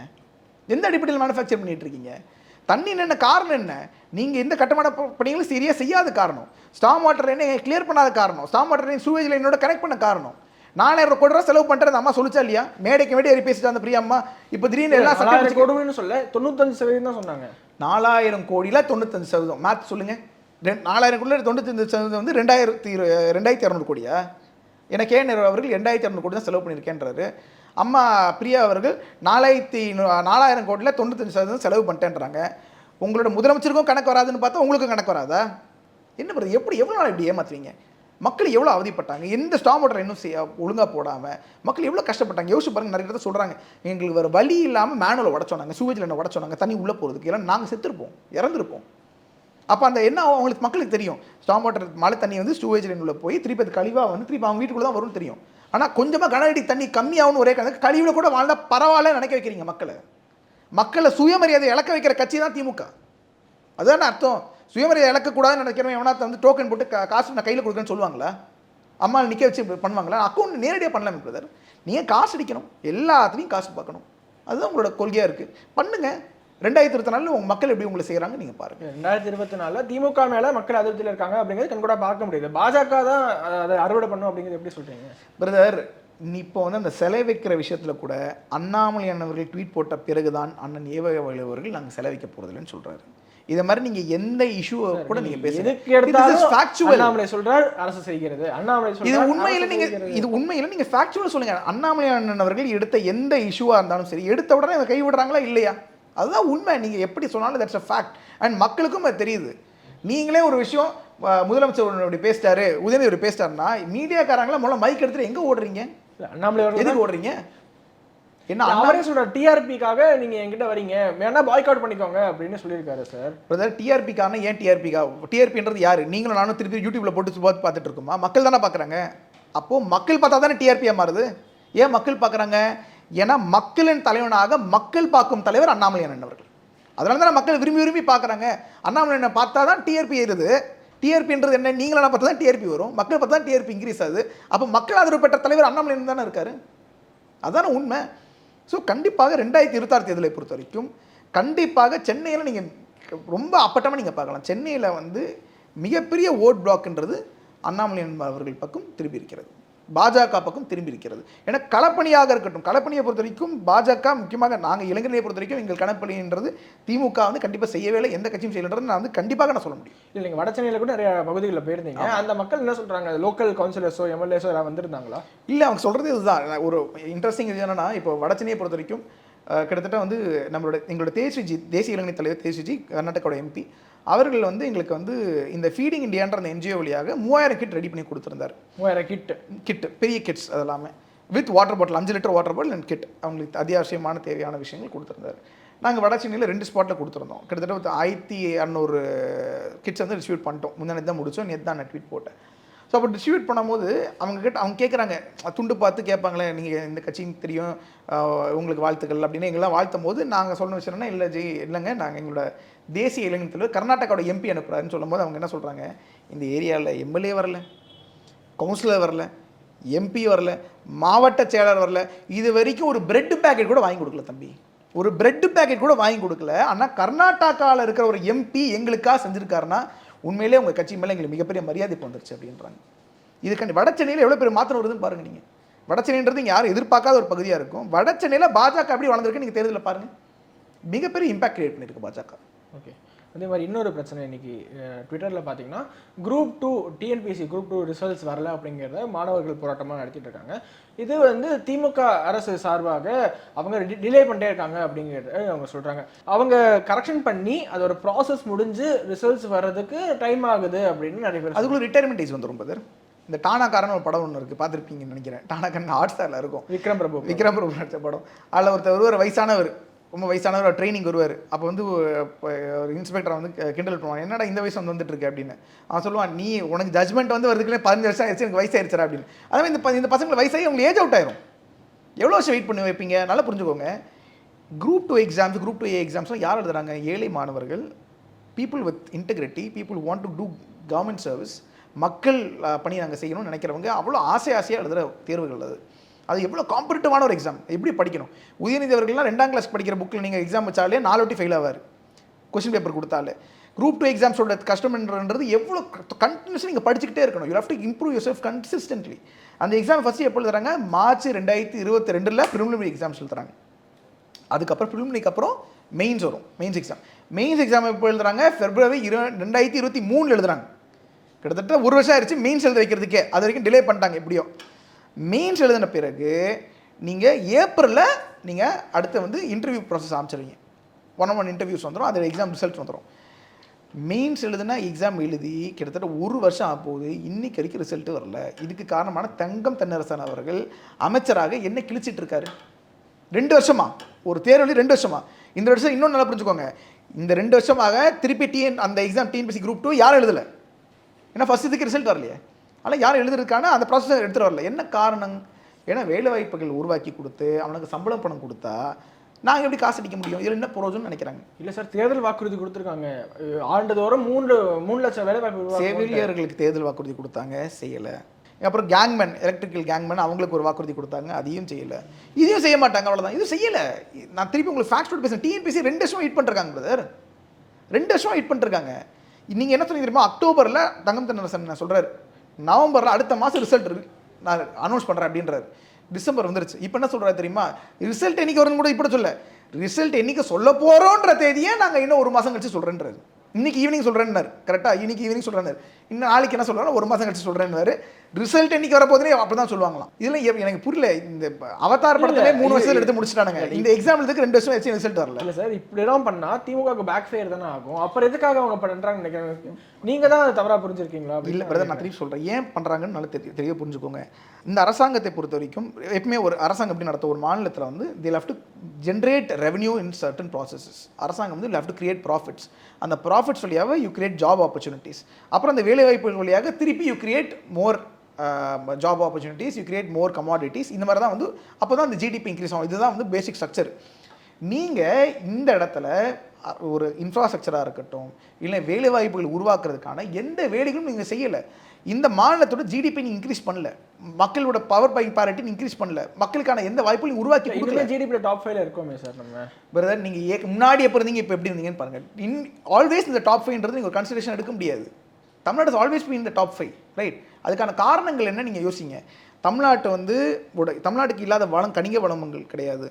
எந்த அடிப்படையில் மேனுஃபேக்சர் பண்ணிகிட்டு இருக்கீங்க? தண்ணி என்ன காரணம் என்ன? நீங்கள் எந்த கட்டுமான பணிகளும் சரியாக செய்யாத காரணம். ஸ்டாம் வாட்டர் என்ன கிளியர் பண்ணாத காரணம். ஸ்டாம் வாட்டர் சூவேஜ் லைனோட கனெக்ட் பண்ண காரணம். நாலாயிரம் கோடி ரூபா செலவு பண்ணுறது அம்மா சொல்லிச்சா இல்லையா? மேடைக்கு மேடை ஏறி பேசிட்டு அந்த பிரியா அம்மா இப்போ திடீர்னு எல்லாம் சட்டம் சொல்ல தொண்ணூத்தஞ்சு சதவீதம் தான் சொன்னாங்க. நாலாயிரம் கோடியில் தொண்ணூத்தஞ்சு சதவீதம். மேத் சொல்லுங்கள் ரெண்டு நாலாயிரம் கோடியில் தொண்ணூத்தஞ்சு சதவீதம் வந்து ரெண்டாயிரத்தி இரு ரெண்டாயிரத்தி இரநூறு கோடியா? எனக்கு ஏன் அவர்கள் ரெண்டாயிரத்தி இரநூறு கோடி தான் செலவு பண்ணியிருக்கேன்றாரு. அம்மா பிரியா அவர்கள் நாலாயிரத்தி நாலாயிரம் கோடியில் தொண்ணூத்தஞ்சு சதவீதம் செலவு பண்ணிட்டேன்றாங்க. உங்களோட முதலமைச்சருக்கும் கணக்கு வராதுன்னு பார்த்தா உங்களுக்கும் கணக்கு வராதா? என்ன பண்ணுறது எப்படி எவ்வளோ நாள் இப்படி ஏமாத்துவீங்க மக்கள் எவ்வளோ அவதிப்பட்டாங்க? எந்த ஸ்டாம் வாட்டர் இன்னும் செய்ய ஒழுங்காக போடாமல் மக்கள் எவ்வளோ கஷ்டப்பட்டாங்க? யோசிச்சு பாருங்க நிறைய இடத்த சொல்கிறாங்க எங்களுக்கு வேறு வழி இல்லாமல் மேனுவலை உடச்சோனாங்க சூவேஜில் என்ன உடச்சோனாங்க தண்ணி உள்ளே போகிறதுக்கு எல்லாம் நாங்கள் செத்துருப்போம் இறந்துருப்போம். அப்போ அந்த என்ன ஆகும்? அவங்களுக்கு மக்களுக்கு தெரியும். ஸ்டாம் வாட்டர் மழை தண்ணி வந்து சூயஜ் லைன் உள்ளே போய் திருப்பி அது கழிவாக வந்து திருப்பி அவங்க வீட்டுக்குள்ளே தான் வரும்னு தெரியும். ஆனால் கொஞ்சமாக கனஅடி தண்ணி கம்மியாகும்னு ஒரே கணக்கு கழிவில் கூட வாழ்ந்தா பரவாயில்ல நினைக்க வைக்கிறீங்க மக்களை. மக்களை சுயமரியாதை இழக்க வைக்கிற கட்சி தான் திமுக. அதுதானே அர்த்தம்? சுயமரியாதை இழக்கக்கூடாதுன்னு நினைக்கிறவன் எவனாத்த வந்து டோக்கன் போட்டு காசு நான் கையில் கொடுக்குறேன்னு சொல்லுவாங்களா? அம்மா நிற்க வச்சு பண்ணுவாங்களா? அக்கௌண்ட் நேரடியாக பண்ணலாமே பிரதர் நீங்கள் காசு அடிக்கணும்? எல்லாத்துலேயும் காசு பார்க்கணும். அதுதான் உங்களோட கொள்கையாக இருக்குது பண்ணுங்க. ரெண்டாயிரத்தி இருபத்தி நாலில் உங்கள் மக்கள் எப்படி உங்களை செய்கிறாங்க நீங்கள் பாருங்கள் ரெண்டாயிரத்தி இருபத்தி நாலுல திமுக மேல மக்கள் அதிருப்தியில் இருக்காங்க அப்படிங்கிறது கண்கூட பார்க்க முடியுது பாஜக தான் அதை அறுவடை பண்ணும் அப்படிங்கிறது எப்படி சொல்றீங்க? பிரதர் இப்போ வந்து அந்த சிலை வைக்கிற விஷயத்தில் கூட அண்ணாமலை அண்ணவர்கள் ட்வீட் போட்ட பிறகுதான் அண்ணன் ஏவகவல் அவர்கள் நாங்கள் சிலை வைக்க போகிறதில்லன்னு சொல்கிறாரு இதை மாதிரி நீங்க எந்த இஷ்யூ கூட நீங்க பேசுங்க. அண்ணாமலை சொல்றார் அரசு செய்கிறது. அண்ணாமலை இது உண்மையில நீங்க. இது உண்மையில நீங்க ஃபேக்சுவல் சொல்லுங்க. அண்ணாமலை அண்ணன் அவர்கள் எடுத்த எந்த இஷ்யூவா இருந்தாலும் சரி எடுத்த உடனே அதை கைவிடுறாங்களா இல்லையா? அதுதான் உண்மை. நீங்க எப்படி சொன்னாலும் தட்ஸ் அ ஃபேக்ட் அண்ட் மக்களுக்கும் அது தெரியுது. நீங்களே ஒரு விஷயம் முதலமைச்சர் இப்படி பேசிட்டாரு உதயநிதி பேசிட்டாருன்னா மீடியாக்காரங்களா முதல்ல மைக் எடுத்துட்டு எங்க ஓடுறீங்க? அண்ணாமலை எதுக்கு ஓடுறீங்க? என்ன அவரே சொல்ற டிஆர்பிக்காக நீங்க என்கிட்ட வரீங்க. வேணா பாய்காட் பண்ணிக்கோங்க அப்படின்னு சொல்லியிருக்காரு சார் பிரதர் டிஆர்பிக்கான ஏன் டிஆர்பிக்கா டிஆர்பின்றது யாரு? நீங்களும் நானும் திருப்பி யூடியூப்ல போட்டு பார்த்து பார்த்துட்டு இருக்கோமா? மக்கள் தானே பார்க்குறாங்க. அப்போ மக்கள் பார்த்தா தானே டிஆர்பியாக மாறுது? ஏன் மக்கள் பார்க்குறாங்க? ஏன்னா மக்களின் தலைவனாக மக்கள் பார்க்கும் தலைவர் அண்ணாமலை அண்ணன் அவர்கள் அதனால தானே மக்கள் விரும்பி விரும்பி பார்க்குறாங்க. அண்ணாமலை அண்ணன் பார்த்தா தான் டிஆர்பி ஏறுது. டிஆர்பின்றது என்ன? நீங்களா பார்த்தா தான் டிஆர்பி வரும். மக்கள் பார்த்தா தான் டிஆர்பி இன்க்ரீஸ் ஆகுது. அப்போ மக்கள் ஆதரவு பெற்ற தலைவர் அண்ணாமலை தானே இருக்காரு? அதான உண்மை. ஸோ கண்டிப்பாக ரெண்டாயிரத்தி இருபத்தாறு தேர்தலை பொறுத்த வரைக்கும் கண்டிப்பாக சென்னையில் நீங்கள் ரொம்ப அப்பட்டமாக நீங்கள் பார்க்கலாம். சென்னையில் வந்து மிகப்பெரிய ஓட் பிளாக்ன்றது அண்ணாமலை அவர்கள் பக்கம் திரும்பி இருக்கிறது. பாஜக பக்கம் திரும்பி இருக்கிறது ஏன்னா களப்பணியாக இருக்கட்டும் களப்பணியை பொறுத்த வரைக்கும் பாஜக முக்கியமாக நாங்கள் இளைஞர்களை பொறுத்த வரைக்கும் எங்கள் களப்பணின்றது திமுக வந்து கண்டிப்பாக செய்யவே இல்லை. எந்த கட்சியும் செய்யலைன்றது நான் வந்து கண்டிப்பாக நான் சொல்ல முடியும். இல்ல நீங்க வட சென்னையில கூட நிறைய பகுதிகளில் போயிருந்தீங்க. அந்த மக்கள் என்ன சொல்றாங்க? லோக்கல் கவுன்சிலர்ஸோ எம்எல்ஏஸோ யாராவது வந்திருந்தாங்களா? இல்லை அவங்க சொல்கிறது இதுதான். ஒரு இன்ட்ரெஸ்டிங் இது என்னன்னா இப்போ வடச்சென்னையை பொறுத்த வரைக்கும் கிட்டத்தட்ட வந்து நம்மளோட எங்களோட தேசியஜி தேசிய இளைஞர் தலைவர் தேசியஜி கர்நாடகாவோட எம்பி அவர்கள் வந்து எங்களுக்கு வந்து இந்த ஃபீடிங் இந்தியான்ற அந்த என்ஜிஓ வழியாக மூவாயிரம் கிட் ரெடி பண்ணி கொடுத்துருந்தார். மூவாயிரம் கிட் கிட் பெரிய கிட்ஸ் அது எல்லாமே வித் வாட்டர் பாட்டில் அஞ்சு litre water bottle and kit அவங்களுக்கு அத்தியாவசியமான தேவையான விஷயங்கள் கொடுத்துருந்தாரு. நாங்கள் வட சென்னையில் ரெண்டு ஸ்பாட்டில் கொடுத்துருந்தோம். கிட்டத்தட்ட ஆயிரத்தி இரநூறு கிட்ஸ் வந்து டிஸ்ட்ரிபியூட் பண்ணிட்டோம். முந்தானே தான் முடிச்சோம். நேற்று தான் நான் ட்வீட் போட்டேன். ஸோ அப்போ டிஸ்ட்ரிபியூட் பண்ணும்போது அவங்க கிட்ட அவங்க கேட்குறாங்க துண்டு பார்த்து கேட்பாங்களே நீங்கள் இந்த கட்சிக்கு தெரியும் உங்களுக்கு வாழ்த்துக்கள் அப்படின்னு. எங்கெல்லாம் வாழ்த்தும் போது நாங்கள் சொன்ன விஷயம்னா இல்லை ஜெய் இல்லைங்க நாங்கள் எங்களோட தேசிய இளைஞர் தலைவர் கர்நாடகாவோட எம்பி அனுப்புறாருன்னு சொல்லும்போது அவங்க என்ன சொல்கிறாங்க இந்த ஏரியாவில் எம்எல்ஏ வரல கவுன்சிலர் வரல எம்பி வரல மாவட்ட செயலர் வரல. இது வரைக்கும் ஒரு பிரெட் பேக்கெட் கூட வாங்கி கொடுக்கல தம்பி. ஒரு பிரெட் பேக்கெட் கூட வாங்கி கொடுக்கல. ஆனால் கர்நாடகாவில் இருக்கிற ஒரு எம்பி எங்களுக்காக செஞ்சுருக்காருன்னா உண்மையிலே உங்கள் கட்சி மேலே எங்களுக்கு மிகப்பெரிய மரியாதை இப்போ வந்துருச்சு அப்படின்றாங்க. இதுக்காண்டி வட சென்னையில் எவ்வளோ பெரிய மாற்றம் வருதுன்னு பாருங்க நீங்கள் வட சென்னைன்றது இங்கே யாரும் எதிர்பார்க்காத ஒரு பகுதியாக இருக்கும். வட சென்னையில் பாஜக எப்படி வளர்ந்துருக்கு நீங்கள் தேர்தலில் பாருங்கள் மிகப்பெரிய இம்பாக்ட் கிரியேட் பண்ணியிருக்கு பாஜக. ஓகே அதே மாதிரி இன்னொரு பிரச்சனை இன்னைக்கு ட்விட்டரில் பார்த்தீங்கன்னா group two TNPSC group two results வரல அப்படிங்கிறத மாணவர்கள் போராட்டமாக நடத்திட்டு இருக்காங்க. இது வந்து திமுக அரசு சார்பாக அவங்க டிலே பண்ணிட்டே இருக்காங்க அப்படிங்கிறத அவங்க சொல்கிறாங்க அவங்க கரெக்ஷன் பண்ணி அது ஒரு ப்ராசஸ் முடிஞ்சு ரிசல்ட்ஸ் வர்றதுக்கு டைம் ஆகுது அப்படின்னு நிறைய பேர் அதுக்குள்ள ரிட்டையர்மெண்ட் ஏஜ் வந்துடும் பதர் இந்த டானாக்காரன் ஒரு படம் ஒன்று இருக்குது பார்த்துருப்பீங்கன்னு நினைக்கிறேன். டானாக்காரன் ஹாட் ஸ்டாரில் இருக்கும். விக்ரம் பிரபு விக்ரம் பிரபு நடிச்ச படம். அதில் ஒருத்தர் ஒருவர் வயசானவர். ரொம்ப வயசானவர் ஒரு ட்ரைனிங் வருவார். அப்போ வந்து இப்போ ஒரு இன்ஸ்பெக்டர் வந்து கிண்டல் பண்ணுவான். என்னடா இந்த வயசு வந்து வந்துட்டு இருக்கு? அப்படின்னு. அவன் சொல்லுவான் நீ உனக்கு ஜட்மெண்ட் வந்து வருதுக்குள்ளே பதினஞ்சு வருஷம் ஆயிடுச்சு எனக்கு வயசாயிருச்சுடா அப்படின்னு. அதே இந்த இந்த பசங்களுக்கு வயசாகி உங்களுக்கு ஏஜ் அவுட் ஆயிரும். எவ்வளோ வருஷம் வெயிட் பண்ணி வைப்பீங்க? நல்லா புரிஞ்சுக்கோங்க. Group two exams group two A எக்ஸாம்ஸ்லாம் யார் எழுதுறாங்க? ஏழை மாணவர்கள் people with integrity people want to do government service மக்கள் பணி நாங்கள் செய்யணும்னு நினைக்கிறவங்க அவ்வளோ ஆசை ஆசையாக எழுதுகிற தேர்வுகள் அது. அது எவ்வளோ காம்படிட்டிவான ஒரு எக்ஸாம் எப்படி படிக்கணும்? உதயநிதி அவர்கள்லாம் ரெண்டாம் கிளாஸ் படிக்கிற புக்கில் நீங்கள் எக்ஸாம் வச்சாலே நாலு வாட்டி ஃபெயில் ஆவார். கொஸ்டின் பேப்பர் கொடுத்தாலே. குரூப் டூ எக்ஸாம்ஸோட கஷ்டம்ன்றது எவ்வளோ கண்டினியூஸாக நீங்கள் படிச்சுக்கிட்டே இருக்கணும். You have to improve yourself consistently அந்த எக்ஸாம் ஃபஸ்ட்டு எப்போ தராங்க? மார்ச் ரெண்டாயிரத்தி இருபத்தி ரெண்டில் ப்ரிலிமினரி எக்ஸாம்ஸ் எழுதுறாங்க அதுக்கப்புறம் ப்ரிலிமினரிக்கு அப்புறம் மெயின்ஸ் வரும். மெயின்ஸ் எக்ஸாம் மெயின்ஸ் எக்ஸாம் எப்போ எழுதுறாங்க ஃபெப்ரவரி இரு ரெண்டாயிரத்தி இருபத்தி மூணில் எழுதுறாங்க. கிட்டத்தட்ட ஒரு வருஷம் ஆயிடுச்சு மெயின்ஸ் எழுத வைக்கிறதுக்கே. அது வரைக்கும் டிலே பண்ணிட்டாங்க எப்படியோ. மெயின்ஸ் எழுதின பிறகு நீங்கள் ஏப்ரலில் நீங்கள் அடுத்து வந்து இன்டர்வியூ ப்ராசஸ் ஆரம்பிச்சிருவீங்க. ஒன் ஒன் இன்டர்வியூஸ் வந்துடும் அதில் எக்ஸாம் ரிசல்ட் வந்துடும் மெயின்ஸ் எழுதுனா எக்ஸாம் எழுதி கிட்டத்தட்ட ஒரு வருஷம் ஆக போகுது இன்னைக்கு வரைக்கும் ரிசல்ட்டு வரல. இதுக்கு காரணமான தங்கம் தென்னரசன் அவர்கள் அமைச்சராக என்ன கிழிச்சிட்டு இருக்காரு. ரெண்டு வருஷமா ஒரு தேர்வு ரெண்டு வருஷமா. இந்த வருஷம் இன்னும் நல்லா புரிஞ்சுக்கோங்க. இந்த ரெண்டு வருஷமாக திருப்பி டிஎன் அந்த எக்ஸாம் டிஎன்பிசி குரூப் டூ யாரும் எழுதலை. ஏன்னா ஃபஸ்ட் இதுக்கு ரிசல்ட் வரலையே. ஆனால் யாரும் எழுதுறதுக்கான அந்த ப்ராசஸ் எடுத்துகிட்டு வரல. என்ன காரணம்? ஏன்னா வேலை வாய்ப்புகள் உருவாக்கி கொடுத்து அவனுக்கு சம்பளம் பணம் கொடுத்தா நாங்கள் எப்படி காசு அடிக்க முடியும்? இதில் என்ன புரோஜனம் நினைக்கிறாங்க? இல்லை சார் தேர்தல் வாக்குறுதி கொடுத்துருக்காங்க. ஆண்டுதோறும் மூன்று மூணு லட்சம் வேலை வாய்ப்பு. செவிலியர்களுக்கு தேர்தல் வாக்குறுதி கொடுத்தாங்க செய்யலை. அப்புறம் கேங்மேன் எலக்ட்ரிக்கல் கேங்மேன் அவங்களுக்கு ஒரு வாக்குறுதி கொடுத்தாங்க அதையும் செய்யலை. இதையும் செய்ய மாட்டாங்க அவ்வளோதான் இது செய்யலை. நான் திருப்பி உங்களுக்கு ஃபேக்ட் போட்டு பேசுகிறேன் டிஎன்பிசி ரெண்டு வருஷம் வெயிட் பண்ணிருக்காங்க பிரதர் ரெண்டு வருஷம் வெயிட் பண்ணிருக்காங்க நீங்கள் என்ன சொன்னீங்க தெரியுமா? அக்டோபரில் தங்கம் தென்னரசன் நான் சொல்கிறாரு நவம்பரில் அடுத்த மாதம் ரிசல்ட் நான் அனௌன்ஸ் பண்ணுறேன் அப்படின்றாரு. டிசம்பர் வந்துருச்சு. இப்போ என்ன சொல்கிறாரு தெரியுமா? ரிசல்ட் என்றைக்கு வரும்னு கூட இப்படி சொல்ல ரிசல்ட் என்றைக்கு சொல்ல போகிறோன்ற தேதியை நாங்கள் இன்னும் ஒரு மாதம் கழிச்சு சொல்கிறேன்றது இன்னைக்கு ஈவினிங் சொல்கிறேன்னாரு கரெக்டாக இன்னைக்கு ஈவினிங் சொல்கிறேன்னாரு இன்னும் நாளைக்கு என்ன சொல்கிறாரு ஒரு மாதம் கழிச்சு சொல்கிறேன்னாரு ரிசல்ட் என்னைக்கு வரப்போதுனே அப்படி தான் சொல்லுவாங்களாம். இதில் எனக்கு புரியல. இந்த அவதார் படத்திலே மூணு வருஷத்துல எடுத்து முடிச்சிட்டானுங்க. இந்த எக்ஸாம் எழுதுக்கு ரெண்டு வருஷம் வச்சு ரிசல்ட் வரல. இல்ல சார் இப்படிலாம் பண்ணா திமுக பேக் ஃபயர் தானே ஆகும். அப்புறம் எதுக்காக அவங்க பண்றாங்கன்னு நினைக்கிறேன்? நீங்க தான் அதை தவறா புரிஞ்சிருக்கீங்களா? இல்லை பிரதர் நான் திருப்பி சொல்கிறேன் ஏன் பண்ணுறாங்கன்னு நல்லா தெரிய தெரிய புரிஞ்சுக்கோங்க. இந்த அரசாங்கத்தை பொறுத்த வரைக்கும் எப்பவுமே ஒரு அரசாங்கம் எப்படி நடத்த ஒரு மாநிலத்தில் வந்து the love to generate revenue in certain processes அரசாங்கம் வந்து லவ் டு கிரியேட் ப்ராஃபிட்ஸ் அந்த ப்ராஃபிட்ஸ் வழியாக யூ கிரியேட் ஜாப் ஆப்பர்ச்சுனிட்டிஸ் அப்புறம் அந்த வேலை வாய்ப்புகள் வழியாக திருப்பி you create more job opportunities you create more commodities இந்த மாதிரி தான் வந்து அப்போ தான் அந்த ஜிடிபி இன்க்ரீஸ் ஆகும். இதுதான் வந்து பேசிக் ஸ்ட்ரக்சர் நீங்கள் இந்த இடத்துல ஒரு இன்ஃப்ராஸ்ட்ரக்சராக இருக்கட்டும் இல்லை வேலைவாய்ப்புகள் உருவாக்குறதுக்கான எந்த வேலைகளும் நீங்கள் செய்யலை. இந்த மாநிலத்தோட ஜிடிபி நீங்கள் இன்க்ரீஸ் பண்ணல. மக்களோட பவர் பை பேரிட்டி இன்க்ரீஸ் பண்ணல. மக்களுக்கான எந்த வாய்ப்புகளும் உருவாக்கி கொடுக்கல. ஜிடிபில டாப் ஃபைவ்ல இருக்கோமே சார் நம்ம. பிரதர் நீங்கள் ஏ முன்னாடி எப்போ இருந்தீங்க இப்போ எப்படி இருந்தீங்கன்னு பாருங்கள் இன் ஆல்வேஸ் இந்த டாப் ஃபைவ்ன்றது நீங்கள் ஒரு கன்சிடரேஷன் எடுக்க முடியாது. தமிழ்நாடு ஆல்வேஸ் பி இந்த டாப் ஃபைவ் ரைட் அதுக்கான காரணங்கள் என்ன நீங்கள் யோசிங்க. தமிழ்நாட்டு வந்து தமிழ்நாட்டுக்கு இல்லாத வளம் கணிக வளங்கள் கிடையாது.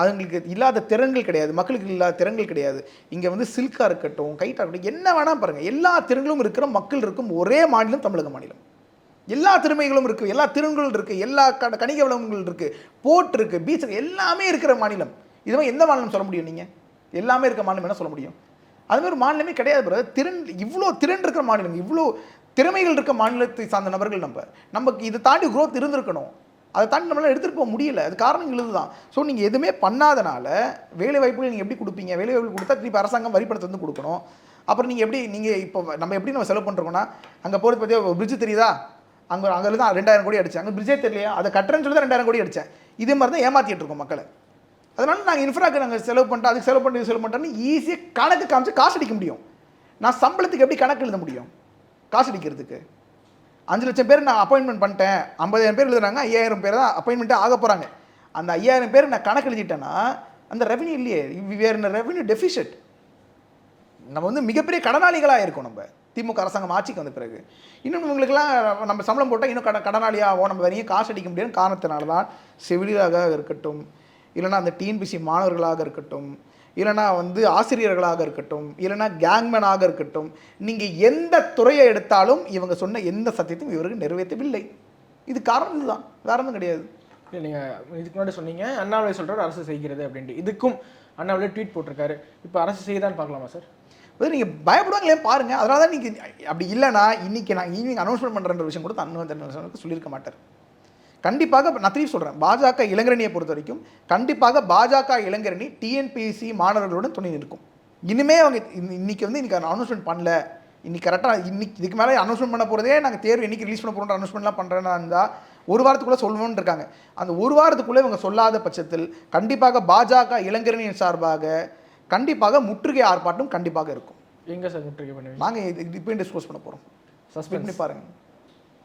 அதுங்களுக்கு இல்லாத திறன்கள் கிடையாது. மக்களுக்கு இல்லாத திறன்கள் கிடையாது. இங்கே வந்து சில்காக இருக்கட்டும் கைட்டாக இருக்கட்டும் என்ன வேணால் பாருங்கள் எல்லா திறன்களும் இருக்கிற மக்கள் இருக்கும் ஒரே மாநிலம் தமிழக மாநிலம். எல்லா திறமைகளும் இருக்குது எல்லா திறன்களும் இருக்குது எல்லா க கணிக வளங்கள் இருக்குது போர்ட் இருக்குது பீச் இருக்குது எல்லாமே இருக்கிற மாநிலம். இது மாதிரி எந்த மாநிலம் சொல்ல முடியும் நீங்கள் எல்லாமே இருக்கிற மாநிலம் என்ன சொல்ல முடியும்? அதுமாதிரி மாநிலமே கிடையாது பிறகு திறன் இவ்வளோ திறன் இருக்கிற மாநிலம் இவ்வளோ திறமைகள் இருக்க மாநிலத்தை சார்ந்த நபர்கள் நம்ம. நமக்கு இதை தாண்டி குரோத் இருந்திருக்கணும். அதை தாண்டி நம்மளால் எடுத்துகிட்டு போக முடியல. அது காரணங்கள் இதுதான் ஸோ நீங்கள் எதுவுமே பண்ணாதனால வேலை வாய்ப்புகள் நீங்கள் எப்படி கொடுப்பீங்க? வேலை வாய்ப்பு கொடுத்தா திருப்பி அரசாங்கம் வரிப்பணத்தை வந்து கொடுக்கணும். அப்புறம் நீங்கள் எப்படி நீங்கள் இப்போ நம்ம எப்படி நம்ம செலவு பண்ணுறோம்னா அங்கே போகிறது பற்றி ஒரு பிரிட்ஜ் தெரியுதா? அங்கே அங்கே தான் ரெண்டாயிரம் கோடி அடித்தேன் அங்கே பிரிட்ஜே தெரியலையா? அதை கட்டுறேன்னு சொல்லி தான் ரெண்டாயிரம் கோடி அடித்தேன் இதே மாதிரி தான் ஏமாற்றிட்டு இருக்கோம் மக்களை. அதனால நாங்கள் இன்ஃப்ராக்கு நாங்கள் செலவு பண்ணிட்டோம். அதுக்கு செலவு பண்ணி செலவு பண்ணிட்டோம்னு ஈஸியாக கணக்கு காமிச்சு காசு அடிக்க முடியும். நான் சம்பளத்துக்கு எப்படி கணக்கு எழுத முடியும்? காசு அடிக்கிறதுக்கு. அஞ்சு லட்சம் பேர் நான் அப்பாயின்மெண்ட் பண்ணிட்டேன். ஐம்பதாயிரம் பேர் எழுதுறாங்க ஐயாயிரம் பேர் தான் அப்பாயின்மெண்ட்டே ஆக போகிறாங்க அந்த ஐயாயிரம் பேர் நான் கணக்கு எழுதிட்டேன்னா அந்த ரெவன்யூ இல்லையே. வேறு ரெவன்யூ டெஃபிஷிட் நம்ம வந்து மிகப்பெரிய கடனாளிகளாக இருக்கோம் நம்ம. திமுக அரசாங்கம் ஆட்சிக்கு வந்த பிறகு. இன்னும் இவங்களுக்கெல்லாம் நம்ம சம்பளம் போட்டால் இன்னும் கட கடனாளியாகும் நம்ம வரையும் காசு அடிக்க முடியாத காரணத்தினால தான் செவிலியராக இருக்கட்டும் இல்லைன்னா அந்த டிஎன்பிசி மாணவர்களாக இருக்கட்டும் இல்லைன்னா வந்து ஆசிரியர்களாக இருக்கட்டும் இல்லைன்னா கேங்மேனாக இருக்கட்டும் நீங்கள் எந்த துறையை எடுத்தாலும் இவங்க சொன்ன எந்த சத்தியத்தையும் இவர்கள் நிறைவேற்றவில்லை. இது காரணம் இதுதான். வேற ஒன்றும் கிடையாது. இல்ல நீங்க இதுக்கு முன்னாடி சொன்னீங்க அண்ணாமலை சொல்றாரு அரசு செய்கிறது அப்படின்ட்டு. இதுக்கும் அண்ணாமலை ட்வீட் போட்டிருக்காரு. இப்போ அரசு செய்யுதான்னு பார்க்கலாமா சார்? அதாவது நீங்கள் பயப்படுவாங்களே பாருங்க. அதனால தான் நீங்கள் அப்படி இல்லைன்னா இன்னைக்கு நான் ஈவினிங் அனௌன்ஸ்மெண்ட் பண்ணுற விஷயம் கூட அண்ணன் சொல்லியிருக்க மாட்டார். கண்டிப்பாக நான் திருப்பி சொல்கிறேன் பாஜக இளைஞரணியை பொறுத்த வரைக்கும் கண்டிப்பாக பாஜக இளைஞரணி டிஎன்பிஎஸ்சி மாணவர்களுடன் துணை நிற்கும். இனிமே அவங்க இன்னி- இன்னைக்கு வந்து இன்னைக்கு அனௌன்ஸ்மெண்ட் பண்ணல. இன்னைக்கு கரெக்டாக இன்னைக்கு இதுக்கு மேலே அனௌன்ஸ்மெண்ட் பண்ண போகிறதே நாங்கள் தேர்வு என்னைக்கு ரிலீஸ் பண்ண போகிறோம் அனௌன்ஸ்மெண்ட்லாம் பண்ணுறேன்னா இருந்தால் ஒரு வாரத்துக்குள்ளே சொல்லணும்னு இருக்காங்க. அந்த ஒரு வாரத்துக்குள்ளே இவங்க சொல்லாத பட்சத்தில் கண்டிப்பாக பாஜக இளைஞரணியின் சார்பாக கண்டிப்பாக முற்றுகை ஆர்ப்பாட்டம் கண்டிப்பாக இருக்கும். எங்க சார் முற்றுகை பண்ணுவீங்க? நாங்கள் இப்போ டிஸ்கஸ் பண்ண போகிறோம் சஸ்பெண்ட் பண்ணி பாருங்க.